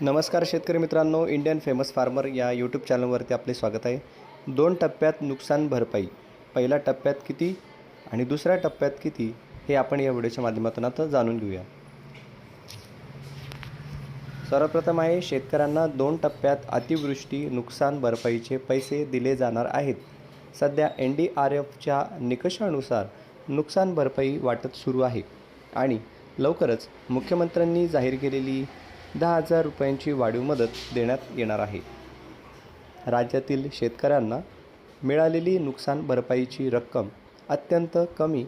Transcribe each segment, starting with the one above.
नमस्कार शेतकरी मित्रांनो इंडियन फेमस फार्मर या यूट्यूब चॅनलवरती आपले स्वागत आहे. दोन टप्प्यात नुकसान भरपाई. पहिल्या टप्प्यात किती आणि दुसऱ्या टप्प्यात किती हे आपण या व्हिडिओच्या माध्यमातून आता जाणून घेऊया. सर्वप्रथम आहे शेतकऱ्यांना दोन टप्प्यात अतिवृष्टी नुकसान भरपाईचे पैसे दिले जाणार आहेत. सध्या एन डी आर एफच्या निकषानुसार नुकसान भरपाई वाटप सुरू आहे. आणि लवकरच मुख्यमंत्र्यांनी जाहीर केलेली दहा हजार रुपयांची वाढीव मदत देण्यात येणार आहे. राज्यातील शेतकऱ्यांना मिळालेली नुकसान भरपाईची रक्कम अत्यंत कमी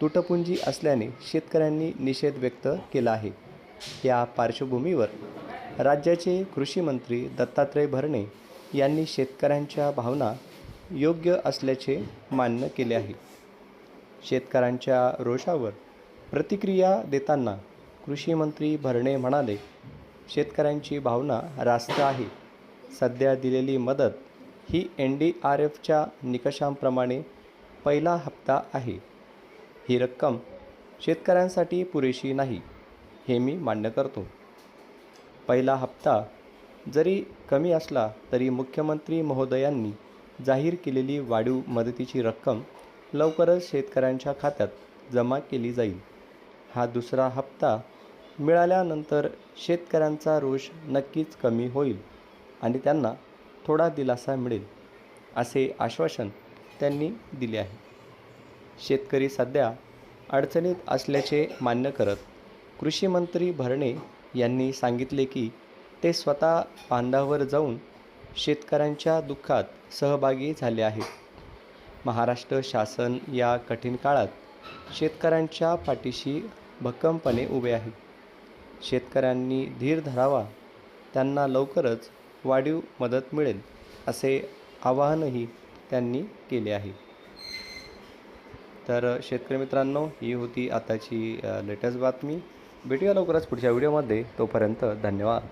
तुटपुंजी असल्याने शेतकऱ्यांनी निषेध व्यक्त केला आहे. या पार्श्वभूमीवर राज्याचे कृषीमंत्री दत्तात्रय भरणे यांनी शेतकऱ्यांच्या भावना योग्य असल्याचे मान्य केले आहे. शेतकऱ्यांच्या रोषावर प्रतिक्रिया देताना कृषीमंत्री भरणे म्हणाले शेतकऱ्यांची भावना रास्त आहे. सध्या दिलेली मदत ही एन डी आर एफच्या निकषांप्रमाणे पहिला हप्ता आहे. ही रक्कम शेतकऱ्यांसाठी पुरेशी नाही हे मी मान्य करतो. पहिला हप्ता जरी कमी असला तरी मुख्यमंत्री महोदयांनी जाहीर केलेली वाढीव मदतीची रक्कम लवकरच शेतकऱ्यांच्या खात्यात जमा केली जाईल. हा दुसरा हप्ता मिळाल्यानंतर शेतकऱ्यांचा रोष नक्कीच कमी होईल आणि त्यांना थोडा दिलासा मिळेल असे आश्वासन त्यांनी दिले आहे. शेतकरी सध्या अडचणीत असल्याचे मान्य करत कृषीमंत्री भरणे यांनी सांगितले की ते स्वतः बांधावर जाऊन शेतकऱ्यांच्या दुःखात सहभागी झाले आहेत. महाराष्ट्र शासन या कठीण काळात शेतकऱ्यांच्या पाठीशी भक्कमपणे उभे आहे. शेतकऱ्यांनी धीर धरावा त्यांना लवकरच वाढीव मदत मिळेल असे आवाहनही त्यांनी केले आहे. तर शेतकरी मित्रांनो ही होती आताची लेटेस्ट बातमी. भेटूया लवकरच पुढच्या व्हिडिओमध्ये. तोपर्यंत धन्यवाद.